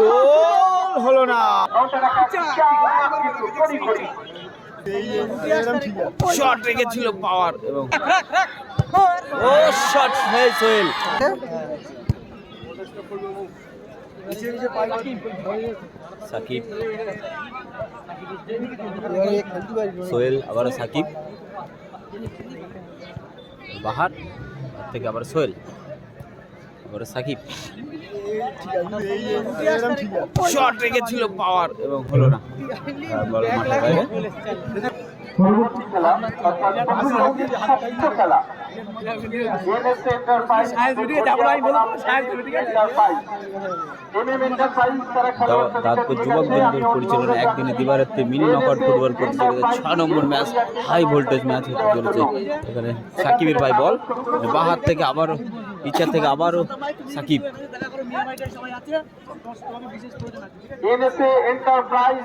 গোল হলো না। শট রেখেছিল পাওয়ার এবং ও শট হয়ে সাকিব সোহেল আবারও সাকিব। বাহার থেকে আবার সোহেল আবার সাকিব। শট রেখেছিল পাওয়ার। এবং হলো না। পরবর্তী খেলা এন্টারপ্রাইজ দাঁতপুর যুবক পরিচালনা একদিনে দিবারাত্রি মিনি নকআউট ফুটবল প্রতিযোগিতা ছ নম্বর ম্যাচ হাই ভোল্টেজ ম্যাচ হতে চলেছে। এখানে সাকিবের ভাই বল। বাহার থেকে আবারও ইচ্ছা থেকে আবারও সাকিব। এন্টারপ্রাইজ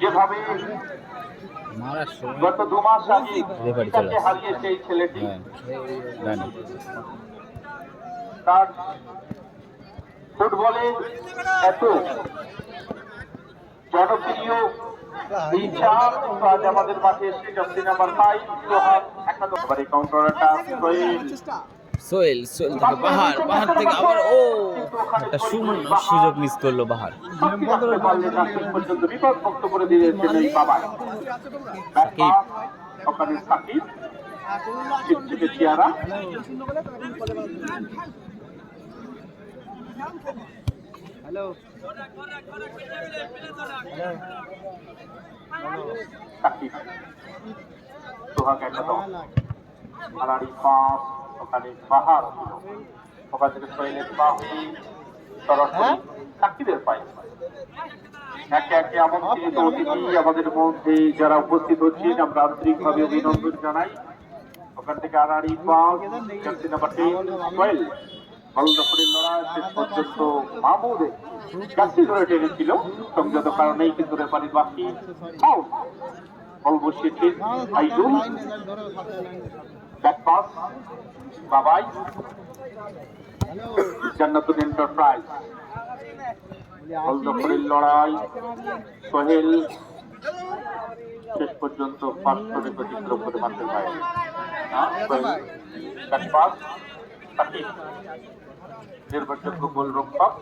যেভাবে গত দু আগে তাকে হারিয়েছে ছেলেটি তার ফুটবলে এত জনপ্রিয় এই চার আজ আমাদের মাঠে এসে জার্সি নাম্বার ফাইভ সোহাগ একাদশ এবারে কাউন্টার সোহেল সোহেল সোহেল থেকে বাহার বাহার থেকে আবার ও একটা সুযোগ মিস করল বাহার সাকিব। ওখানে সাকিব। চেয়ারা। পাঁচ ওখানে ওখান থেকে আমাদের মধ্যে যারা উপস্থিত হচ্ছেন আমরা আন্তরিকভাবে অভিনন্দন জানাই ওখান থেকে আড়াড়ি পাঁচ নাম্বার টেন সোহেল হলদপুরের লড়াই শেষ পর্যন্ত মাহমুদ জার্সি ধরে টেনেছিল। সংযত কারণেই কিন্তু রেফারি বাকি out ball বসিয়েছেন Aizul. Back pass Babai. Jannatul enterprise হলদপুরের লড়াই, সোহেল। শেষ পর্যন্ত পাঁচ করে ব্যতিক্রম করে বাইরে সোহেল ব্যাক পাস সাকিব নির্ভরযোগ্য গোল রক্ষক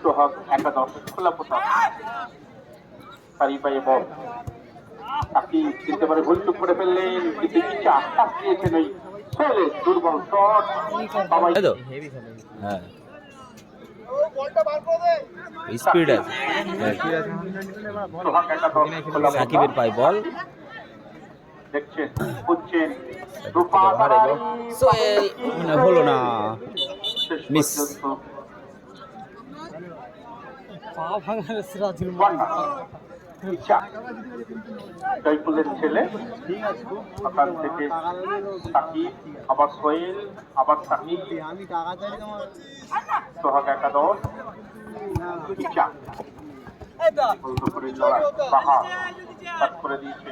সোহাগ একাদশ খোলা পোতা সারি পায়ে বল সাকিব চিনতে পারে ভুল চুপ করে ফেললেন কিন্তু ইচ্ছা আশ্বাস দিয়েছেন এই সোহেলের দুর্বল শট। তো। হ্যাঁ। স্পিড আছে। পোতা। সাকিবের পাই বল। দেখছেন এবং হলো না। মিস। জয়পুরের ছেলে ওখান থেকে সাকিব আবার সোহেল আবার সাকিব সোহাগ একাদশ ইচ্ছা। করে দিয়েছে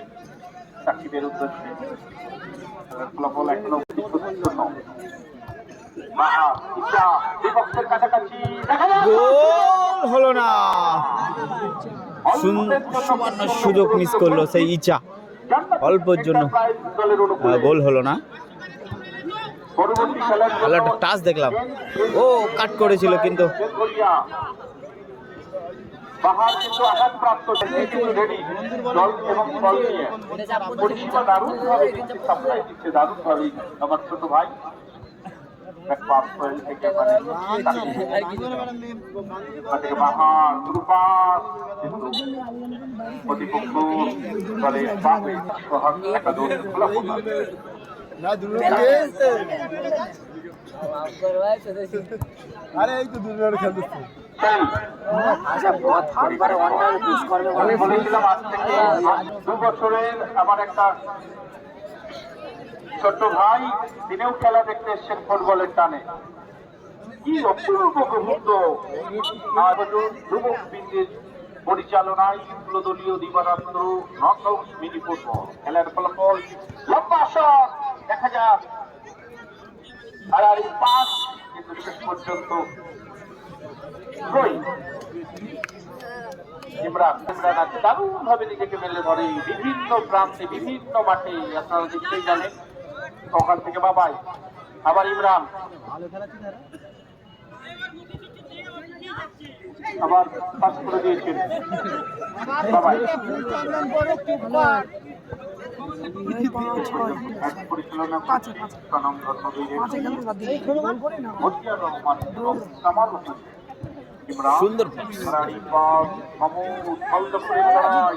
সাকিবের উদ্দেশ্যে। ফলাফল এখনও গোল হলো না। সুন- সামান্য সুযোগ মিস করল সেই ইচ্ছা অল্পের জন্য গোল হলো না। পরবর্তী ভালো একটা টাচ দেখলাম। ও কাট করেছিল কিন্তু। বাহার কিন্তু আঘাতপ্রাপ্ত কিন্তু রেডি জল এবং ফল নিয়ে পরিষেবা দারুণ সাপ্লাই দিচ্ছে দারুণ আমার ছোট ভাই মানে ওখান থেকে বাহার দুর্বাস কিন্তু প্রতিপক্ষ দলে বাপে সোহাগ একটা দৌড় খোলা খোলা না দুটো আরে এই তো দুটো খেলতেছে। আমি বলেছিলাম আজ থেকে দু বছরের আমার একটা ছোট্ট ভাই তিনিও খেলা দেখতে এসছেন ফুটবলের টানে। কি অপূর্ব মুহূর্ত। পরিচালনায় দলীয় দিবারাত্র নক আউট মিনি ফুটবল খেলার ফলাফল লম্বা শট, দেখা যাক। পাস, কিন্তু শেষ পর্যন্ত দারুণ ভাবে নিজেকে মেলে ধরে। বিভিন্ন প্রান্তে, বিভিন্ন মাঠে, আপনারা দেখতেই জানেন ওখান থেকে বাবাই। আবার ইমরান। আবার পাস করে দিয়েছেন। বাবাই। পরিচালনা কামাল হোসেন সুন্দর। ইমরানি পাস মাহমুদ হলদপুরের লড়াই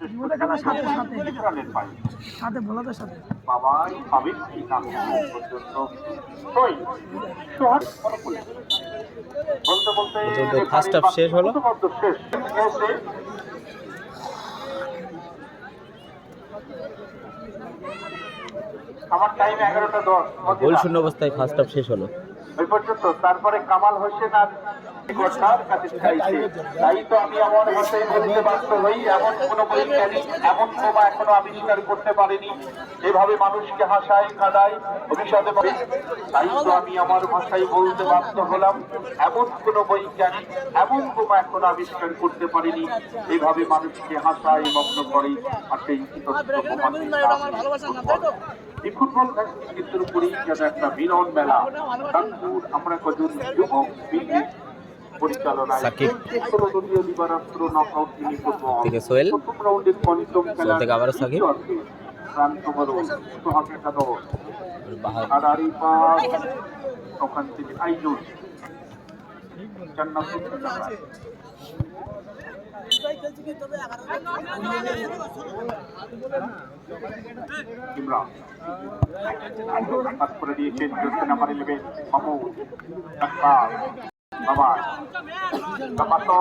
খেলা সাথে সাথে। ভোলাদের বাবাই শেষ হলো। আমার টাইম এগারোটা দশ। গোল শূন্য অবস্থায় ফার্স্ট হাফ শেষ হলো। ওই পর্যন্ত তারপরে কামাল হোসেন আর কাছে চাইছে তাই তো আমি বলতে হই এমন কোন বৈজ্ঞানিক এমন এখনও আবিষ্কার করতে পারেনি যেভাবে মানুষকে হাসায় তাই তো আমি আমার ভাষায় বলতে হলাম এমন কোন বৈজ্ঞানিক এমন এখনও আবিষ্কার করতে পারেনি মানুষকে হাসায় মগ্ন করে আর সেই ফুটবল কিন্তু একটা মিলন মেলা কানপুর আমরা কজন যুবক মিলে পরিচালনায় সাকিব। ষোলদলীয় দিবারাত্র নকআউট মিনি ফুটবল থেকে সোহেল। প্রথম রাউন্ডের পঞ্চম খেলা থেকে আবারও সাকিব। প্রান্ত বড় সোহাগ একাদশ আর আরি ওখান থেকে আইজুল জান্নাতুল জান্নাত। ইমরান। পাস করে দিয়েছেন jersey number eleven Mahmud Akhtar বাবা। বাবা তো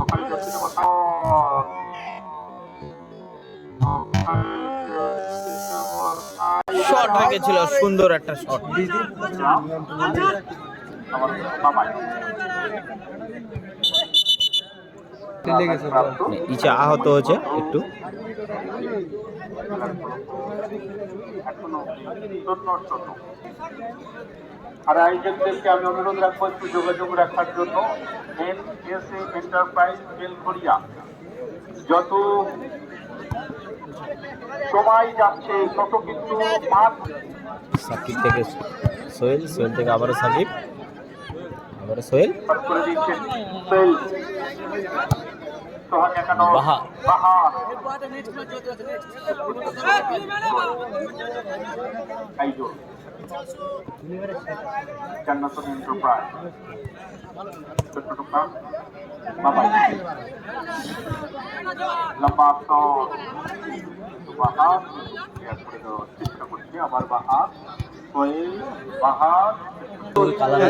ওখানে জার্সি নাম্বার শট রেখেছিল সুন্দর একটা শট আমার বাবাই লেগেছে ইচা আহত হয়েছে একটু। আর আয়োজকদেরকে আমি অনুরোধ রাখব একটু যোগাযোগ রাখার জন্য। N S A enterprise Belgharia যত সময় যাচ্ছে তত কিন্তু মাঠ সাকিব থেকে সোহেল সোহেল থেকে আবারও সাকিব। আবারও সোহেল। করে দিচ্ছেন সেল সোহাগ একানন বাহা। বাহা আইজল জান্নাতুল এন্টারপ্রাইজ। লম্বা বাহার চেষ্টা করছে আবার বাহার বাহার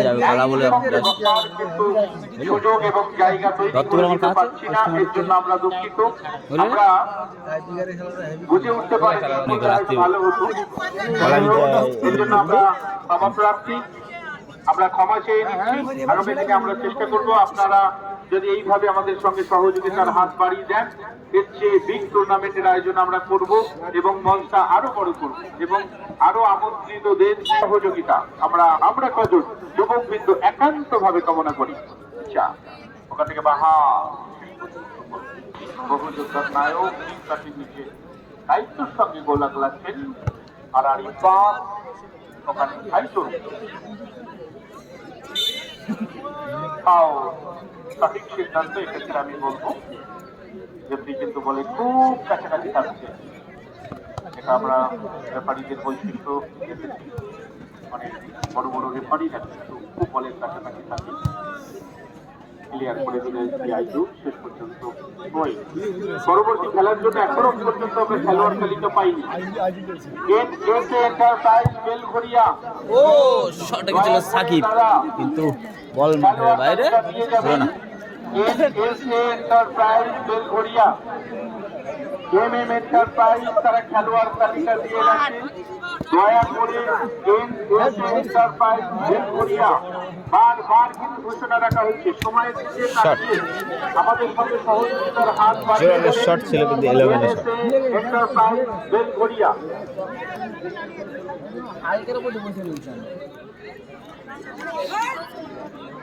যাবে কালা বলে সুযোগ এবং জায়গা তৈরি না এর জন্য আমরা দুঃখিত। আমরা বুঝে উঠতে পারি ভালো হতো। এর জন্য আমরা ক্ষমা প্রার্থী। আমরা ক্ষমা চেয়ে নিচ্ছি। আগামী দিনে আমরা চেষ্টা করব। আপনারা যদি এইভাবে আমাদের সঙ্গে সহযোগিতার হাত বাড়িয়ে দেন, এর চেয়ে বিগ টুর্নামেন্টের আয়োজন আমরা করব এবং মঞ্চটা আরও বড় করব এবং আরও আমন্ত্রিতদের সহযোগিতা আমরা আমরা কজন যুবক বিন্দু একান্ত ভাবে কামনা করি। চা ওখান থেকে বাহা। বহু যোদ্ধার নায়ক দায়িত্বের সঙ্গে গোলা লাগছেন। আর আরিফাত ওখানে খাইতো তাও সঠিক সিদ্ধান্ত এক্ষেত্রে আমি বলব। যেমনি কিন্তু বলে খুব কাছাকাছি থাকছে। এটা আমরা রেফারিদের বৈশিষ্ট্য দেখেছি। মানে বড় বড় রেফারিরা কিন্তু খুব বলের কাছাকাছি থাকে। ক্লিয়ার করে দিলে আইজু শেষ পর্যন্ত নয় পরবর্তী খেলার জন্য এখনও পর্যন্ত আমরা খেলোয়াড় তালিকা পাইনি। এন এস এন্টারপ্রাইজ বেলঘরিয়া ও শট গেছিল সাকিব? কিন্তু বল মাঠের বাইরে। না। Enterprise Belgharia M M enterprise তারা খেলোয়াড় তালিকা দিয়ে রাখে। দয়া করে এন এস এন্টারপ্রাইজ বেলঘরিয়া বারবার কিন্তু ঘোষণা রাখা হচ্ছে সময়ের দিকে তাকিয়ে আমাদের সঙ্গে সহযোগিতার হাত বাড়িয়ে জোরালো ছিল কিন্তু 11 এর এন্টারপ্রাইজ বেলঘরিয়া পাস করে দিয়ে ও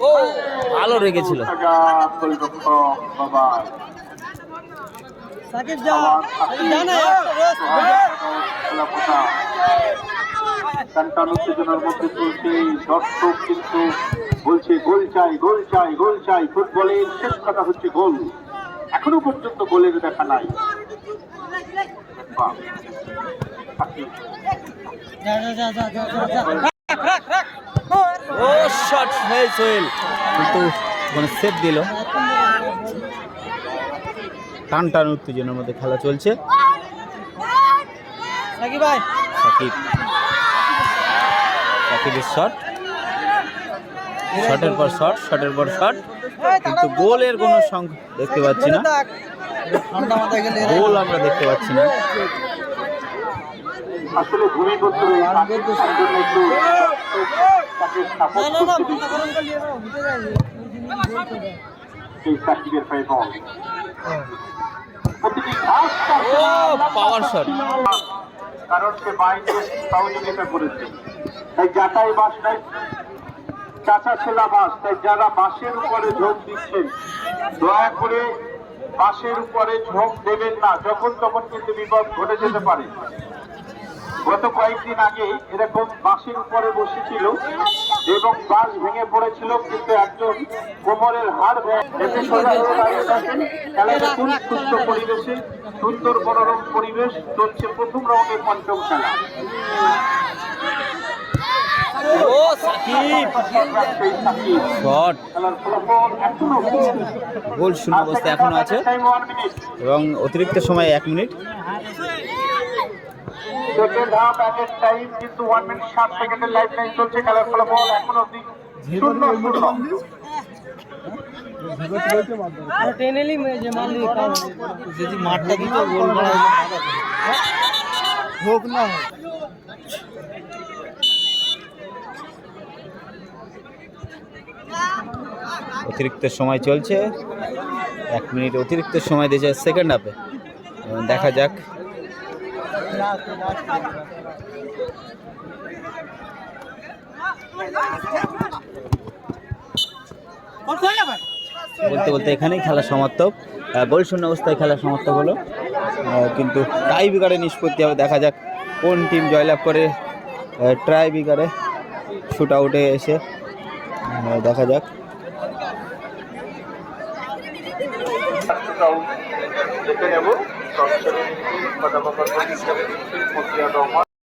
ও ভালো রেখেছিল সাকিব যা। উত্তেজনার মধ্যে চলছে দর্শক কিন্তু বলছে গোল চাই গোল চাই গোল চাই ফুটবলের শেষ কথা হচ্ছে গোল এখনও পর্যন্ত গোলের দেখা নাই বাহ। সাকিব, যা যা যা যা যা যা রাখ রাখ রাখ ও শট হয়ে সোহেল কিন্তু মানে সেভ দিল টান টান উত্তেজনার মধ্যে খেলা চলছে সাকিব ভাই সাকিব শট শটের পর শট শটের পর শট কিন্তু গোলের কোনো সংখ্যা দেখতে পাচ্ছি না। গেলে আমরা দেখতে পাচ্ছি না। আসলে ভূমিপুত্র সাকিবের পায়ে বল পাওয়ার শট কারণ সে বাইরে সহযোগিতা করেছে। তাই যাতাই বাস নাই চাচা ছেলা বাস তাই যারা বাসের উপরে ঝোঁক দিচ্ছেন দয়া করে বাসের উপরে ঝোঁক দেবেন না, যখন তখন কিন্তু বিপদ ঘটে যেতে পারে। গত কয়েকদিন আগে এরকম বাসের উপরে বসেছিল এবং বাস ভেঙে পড়েছিল, কিন্তু একজন কোমরের হাড় সুস্থ পরিবেশে, সুন্দর মনোরম পরিবেশ, চলছে প্রথম রাউন্ডের পঞ্চম খেলা। ও সাকিব। শট। গোল শূন্য অবস্থা এখনও আছে। এবং অতিরিক্ত সময় এক মিনিট। সেকেন্ড হাফ অ্যাটের টাইম কিন্তু ওয়ান মিনিট ষাট সেকেন্ডের লাইফ টাইম চলছে খেলার ফলাফল। এখনও অবধি শূন্য শূন্য। যে মারলি যদি মাঠটা দিত গোল হোক না হোক। অতিরিক্ত সময় চলছে। এক মিনিট অতিরিক্ত সময় দিয়েছে সেকেন্ড হাফে দেখা যাক। বলতে বলতে এখানেই খেলা আহ, গোল শূন্য অবস্থায় খেলা সমাপ্ত হলো। কিন্তু টাই বিকারে নিষ্পত্তি হবে। দেখা যাক কোন টিম জয়লাভ করে। ট্রাই বিকারে শুট আউটে এসে দেখা যাক। まだまだ取り調べに来るつもりはどうも。